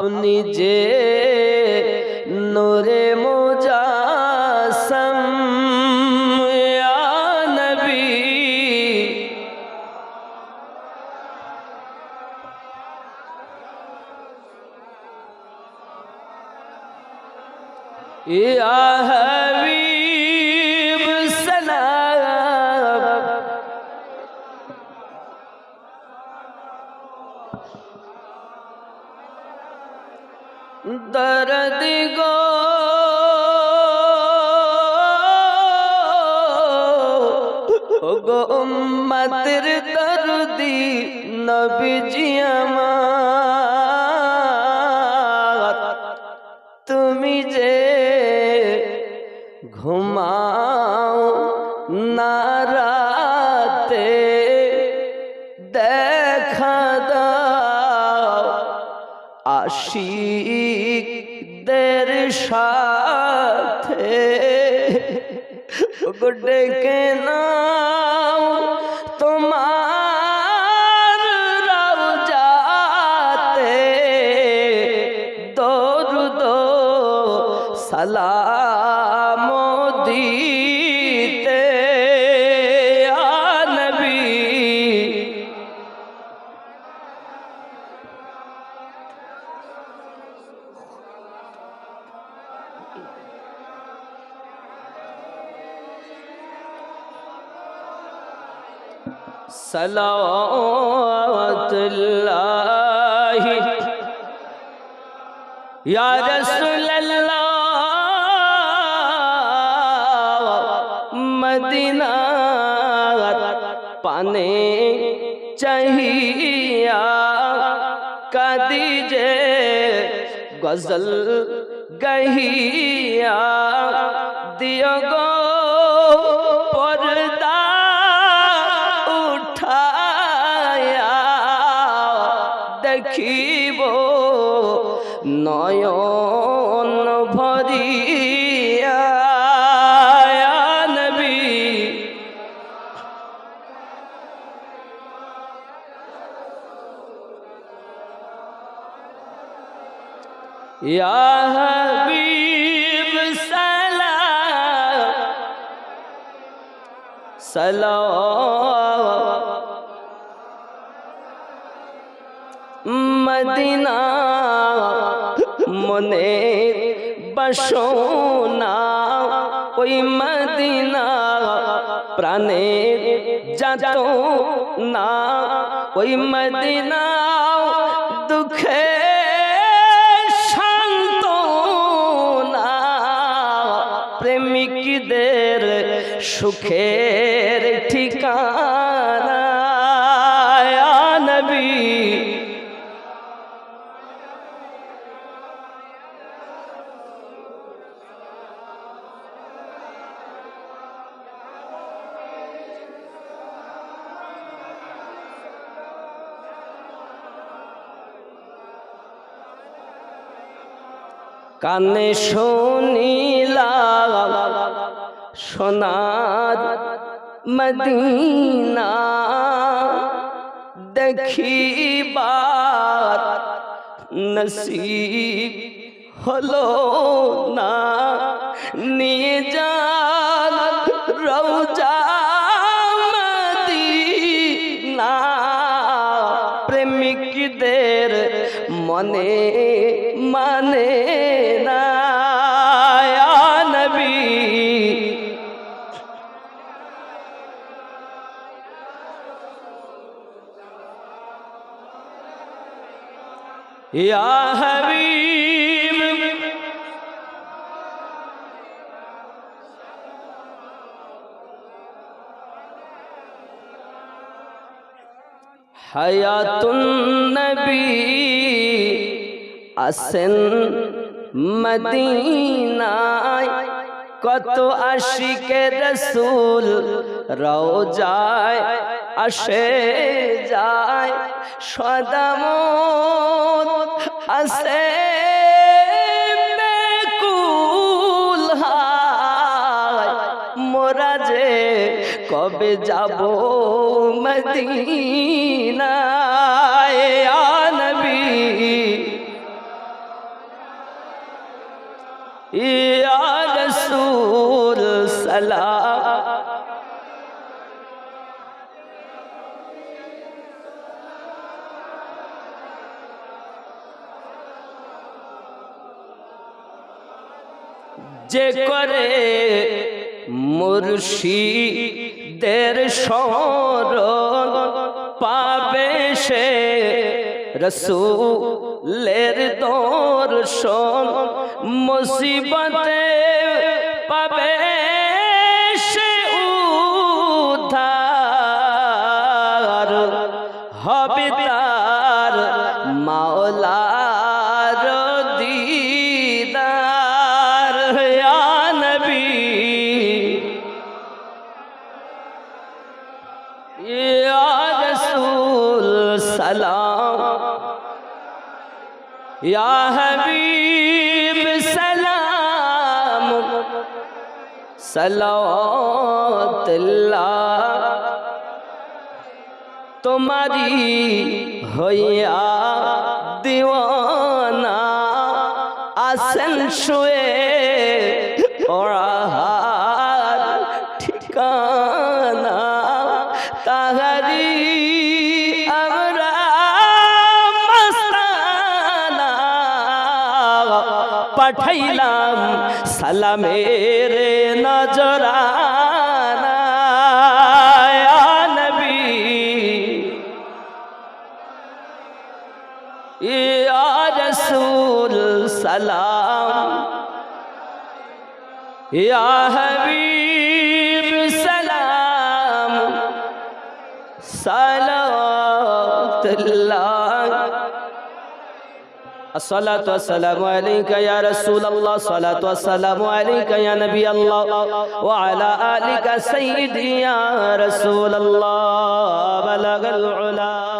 আপনি যে নোরে মোজাসম নবী। ইয়া উম্মতের দরদি, নবীজি আমার। তুমি যে ঘুমাও না রাতে, দেখা দাও আশিকদের সাথে। ডেকে নাও সালাম দিতে নবী। সালাতুল্লাহি ইয়া রাসূলুল্লাহ दिना पाने चाहिए कदीजे गज़ल गहिया। दियो गो पर्दा उठाया। देखिबो नयन भरी সালাম মদিনা মনে বসোনা ওই মদিনা প্রাণে যাত না ওই মদিনা দুঃখে সুখের ঠিকানা নবী। কানে শুনিলা সোনার মদিনা। দেখিবার নসিব হলো না। নিয়ে যান রৌজা মদিনা। প্রেমিকদের মনে মানে হায়াতুন নবী আসেন মদিনায়। কত আশিকে রসুল রও যায় আসে যায়। সদাম আসে কবে যাব মদিনায়? নবী। ইয়া রসুল সালাম। যে করে মুর্শিদের সর পাবে সে রসুলের দর্শন। মুসিবতে হাবিব সালাম সালাওয়াতুল্লাহ তোমারি হইয়া দিওয়ানা আসেন শুয়ে ওরাহার পাঠাইলাম সালামের নজরানা নবী। ইয়া রসুল সালাম। ইয়া হাবিব। الصلاة والسلام عليك يا رسول الله. الصلاة والسلام عليك يا نبي الله. وعلى آلك سيدي يا رسول الله. بلغ العلا.